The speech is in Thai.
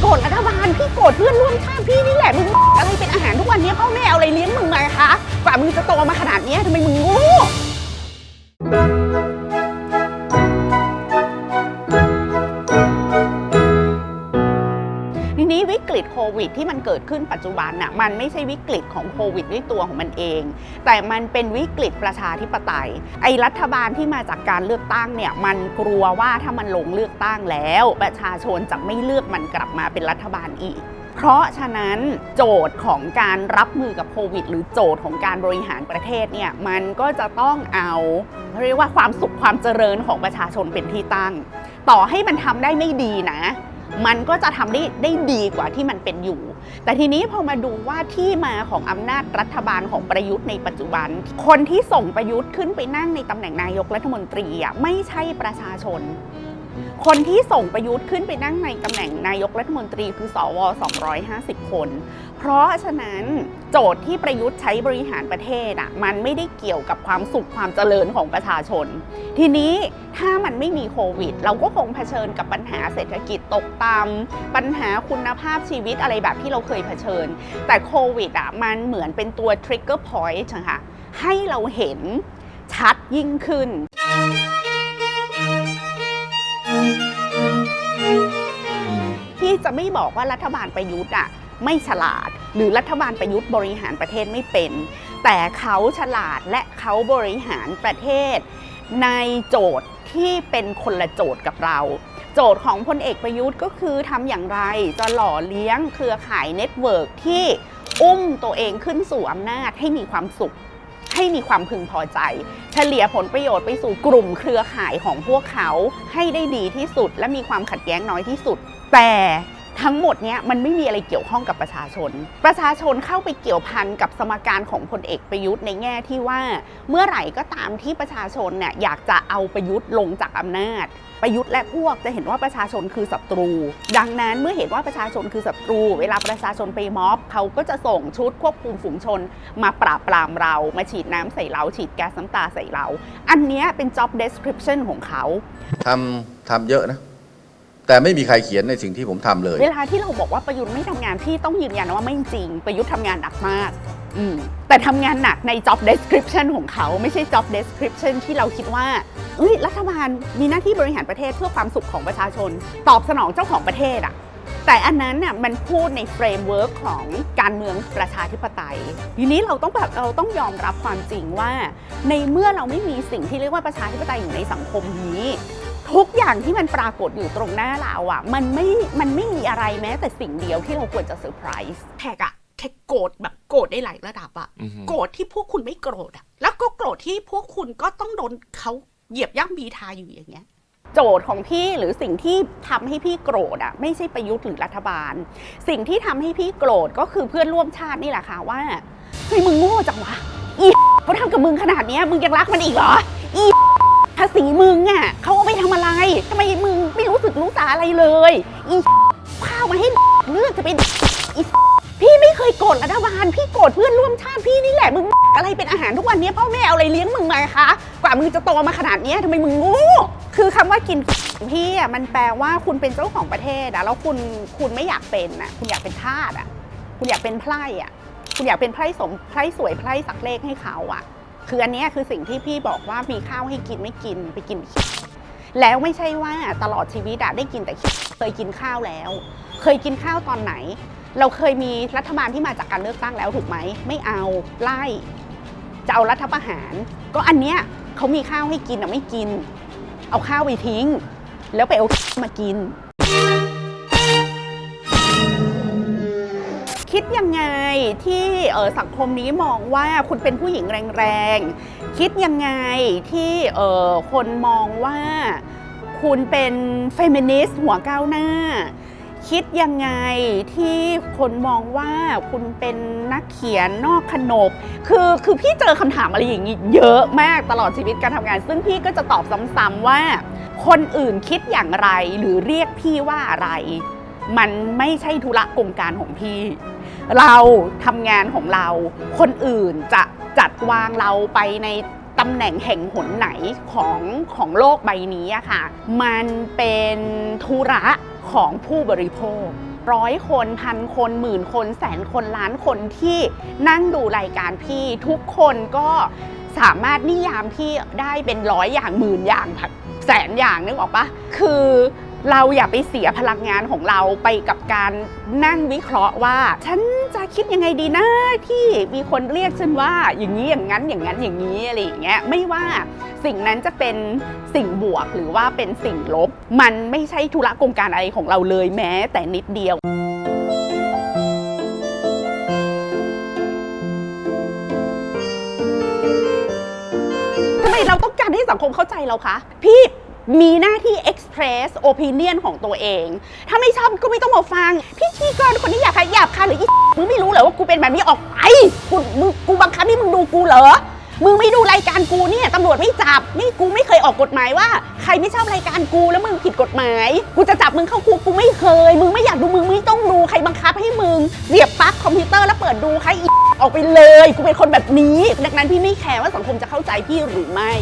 โกรธรัฐบาลพี่โกรธเพื่อนร่วมชาติพี่นี่แหละมึงอะไรเป็นอาหารทุกวันนี้พ่อแม่เอาอะไรเลี้ยงมึงมาคะกว่ามึงจะโตมาขนาดนี้ทำไมมึงโง่ วิดที่มันเกิดขึ้นปัจจุบันน่ะมันไม่ใช่วิกฤตของโควิดด้วยตัวของมันเอง แต่มันเป็นวิกฤตประชาธิปไตย ไอ้รัฐบาลที่มาจากการเลือกตั้งเนี่ยมันกลัวว่าถ้ามันลงเลือกตั้งแล้ว ประชาชนจะไม่เลือกมันกลับมาเป็นรัฐบาลอีกเพราะฉะนั้นโจทย์ของการรับมือกับโควิด หรือโจทย์ของการบริหารประเทศเนี่ยมันก็จะต้องเอาเรียกว่าความสุขความเจริญของประชาชนเป็นที่ตั้ง ต่อให้มันทำได้ไม่ดีนะ มันก็จะทำได้ได้ดีกว่าที่มันเป็นอยู่ แต่ทีนี้พอมาดูว่าที่มาของอำนาจรัฐบาลของประยุทธ์ในปัจจุบัน คนที่ส่งประยุทธ์ขึ้นไปนั่งในตำแหน่งนายกรัฐมนตรีอะไม่ใช่ประชาชน คนที่ส่งประยุทธ์ขึ้นไปนั่งในตำแหน่งนายกรัฐมนตรีคือสว 250 คน เพราะฉะนั้นโจทย์ที่ประยุทธ์ใช้บริหารประเทศอะมันไม่ได้เกี่ยวกับความสุขความเจริญของประชาชน ทีนี้ถ้ามันไม่มีโควิด เราก็คงเผชิญกับปัญหาเศรษฐกิจตกต่ำปัญหาคุณภาพชีวิตอะไรแบบที่เราเคยเผชิญ แต่โควิดอะมันเหมือนเป็นตัว trigger point ค่ะให้เราเห็นชัดยิ่งขึ้นที่จะไม่บอกว่ารัฐบาลประยุทธ์อะ ไม่ฉลาด หรือรัฐบาลประยุทธ์บริหารประเทศไม่เป็น แต่เขาฉลาดและเขาบริหารประเทศ ในโจทย์ที่เป็นคนละโจทย์กับเรา โจทย์ของพลเอกประยุทธ์ก็คือทำอย่างไรจะหล่อเลี้ยงเครือข่ายเน็ตเวิร์กที่อุ้มตัวเองขึ้นสู่อำนาจให้มีความสุข ให้มีความพึงพอใจ เฉลี่ยผลประโยชน์ไปสู่กลุ่มเครือข่ายของพวกเขาให้ได้ดีที่สุด และมีความขัดแย้งน้อยที่สุด แต่ ทั้งหมดเนี้ยมันไม่มีอะไรเกี่ยวข้องกับประชาชน ประชาชนเข้าไปเกี่ยวพันกับสมการของพลเอกประยุทธ์ในแง่ที่ว่า เมื่อไหร่ก็ตามที่ประชาชนเนี่ยอยากจะเอาประยุทธ์ลงจากอำนาจประยุทธ์และพวกจะเห็นว่าประชาชนคือศัตรู ดังนั้นเมื่อเห็นว่าประชาชนคือศัตรู เวลาประชาชนไปม็อบ เขาก็จะส่งชุดควบคุมฝูงชน มาปราบปรามเรา มาฉีดน้ำใส่เรา ฉีดแก๊สน้ำตาใส่เรา อันเนี้ยเป็น job description ของเขาทำทำเยอะนะ แต่ไม่มีใครเขียนในสิ่งที่ผมทำเลย เวลาที่เราบอกว่าประยุทธ์ไม่ทำงานพี่ต้องยืนยันว่าไม่จริง ประยุทธ์ทำงานหนักมากอืมแต่ทำงานหนักใน job description ของเขาไม่ใช่ job description ที่เราคิดว่าเอ้ยรัฐบาลมีหน้าที่บริหารประเทศเพื่อความสุขของประชาชน ตอบสนองเจ้าของประเทศอะแต่อันนั้นน่ะมันพูดในเฟรมเวิร์กของการเมืองประชาธิปไตย ทีนี้เราต้องแบบเราต้องยอมรับความจริงว่า ในเมื่อเราไม่มีสิ่งที่เรียกว่าประชาธิปไตยอยู่ในสังคมนี้ ทุกอย่างที่มันปรากฏอยู่ตรงหน้าเราอะมันไม่มันไม่มีอะไรแม้แต่สิ่งเดียวที่เราควรจะเซอร์ไพรส์แท็กอะแท็กโกรธแบบโกรธได้หลายระดับอะอือฮึ โกรธที่พวกคุณไม่โกรธอะแล้วก็โกรธที่พวกคุณก็ต้องโดนเขาเหยียบย่ำบีทาอยู่อย่างเงี้ย โจทย์ของพี่หรือสิ่งที่ทำให้พี่โกรธอะไม่ใช่ประยุทธ์หรือรัฐบาล สิ่งที่ทำให้พี่โกรธก็คือเพื่อนร่วมชาตินี่แหละค่ะว่าเฮ้ยมึงโง่จังวะอีเขาทำกับมึงขนาดเนี้ยมึงยังรักมันอีกเหรออี ภาษีมึงอะเขาเอาไปทำอะไรทำไมมึงไม่รู้สึกรู้สาอะไรเลยอีข้าวมาให้เลือกจะเป็นอีพี่ไม่เคยโกรธรัฐบาลพี่โกรธเพื่อนร่วมชาติพี่นี่แหละมึงอะไรเป็นอาหารทุกวันนี้พ่อแม่เอาอะไรเลี้ยงมึงมาคะกว่ามึงจะโตมาขนาดนี้ทำไมมึงงูคือคำว่ากินพี่อะมันแปลว่าคุณเป็นเจ้าของประเทศอะแล้วคุณคุณไม่อยากเป็นอะคุณอยากเป็นทาสอะคุณอยากเป็นไพร่อะคุณอยากเป็นไพร่สมไพร่สวยไพร่สักเลขให้เขาอะ คืออันนี้คือสิ่งที่พี่บอกว่ามีข้าวให้กินไม่กินไปกินขี้แล้วไม่ใช่ว่าตลอดชีวิตอะได้กินแต่ขี้เคยกินข้าวแล้ว เคยกินข้าวตอนไหน เราเคยมีรัฐบาลที่มาจากการเลือกตั้งแล้วถูกไหมไม่เอาไล่จะเอารัฐประหาร ก็อันเนี้ยเขามีข้าวให้กินอะไม่กิน เอาข้าวไปทิ้ง แล้วไปเอามากิน ยังไงที่เออสังคมนี้มองว่าคุณเป็นผู้หญิงแรงๆ คิดยังไงที่เออคนมองว่าคุณเป็นเฟมินิสต์หัวก้าวหน้า คิดยังไงที่คนมองว่าคุณเป็นนักเขียนนอกขนบ คือคือพี่เจอคำถามอะไรอย่างนี้เยอะมากตลอดชีวิตการทำงาน ซึ่งพี่ก็จะตอบซ้ำๆว่า คนอื่นคิดอย่างไรหรือเรียกพี่ว่าอะไร มันไม่ใช่ธุระกงการของพี่ เราทำงานของเรา คนอื่นจะจัดวางเราไปในตำแหน่งแห่งหนไหนของของโลกใบนี้อะค่ะ มันเป็นธุระของผู้บริโภคร้อยคนพันคนหมื่นคนแสนคนล้านคนที่นั่งดูรายการพี่ทุกคนก็สามารถนิยามพี่ได้เป็นร้อยอย่างหมื่นอย่างแสนอย่างนึกออกปะคือ เราอย่าไปเสียพลังงานของเราไปกับการนั่งวิเคราะห์ว่า ฉันจะคิดยังไงดีนะที่มีคนเรียกฉันว่าอย่างนี้อย่างนั้นอย่างนั้นอย่างนี้อะไรอย่างเงี้ยไม่ว่าสิ่งนั้นจะเป็นสิ่งบวกหรือว่าเป็นสิ่งลบ มันไม่ใช่ธุระโครงการอะไรของเราเลยแม้ แต่นิดเดียวทำไมเราต้องการให้สังคมเข้าใจเราคะพี่ มีหน้าที่ express opinion ของตัวเอง ถ้าไม่ชอบก็ไม่ต้องมาฟัง พี่ชีกรคนนี้อยากขยับค่ะหรืออีมึงไม่รู้เหรอว่ากูเป็นแบบนี้ออกไปกูมึงกูบังคับให้มึงดูกูเหรอมึงไม่ดูรายการกูเนี่ยตำรวจไม่จับนี่กูไม่เคยออกกฎหมายว่า ใครไม่ชอบรายการกูแล้วมึงผิดกฎหมาย กูจะจับมึงเข้าคุกกูไม่เคย มึงไม่อยากดูมึงไม่ต้องดูใครบังคับให้มึงเสียบปลั๊กคอมพิวเตอร์แล้วเปิดดูใครอีออกไปเลย กูเป็นคนแบบนี้ ดังนั้นพี่ไม่แคร์ว่าสังคมจะเข้าใจพี่หรือไม่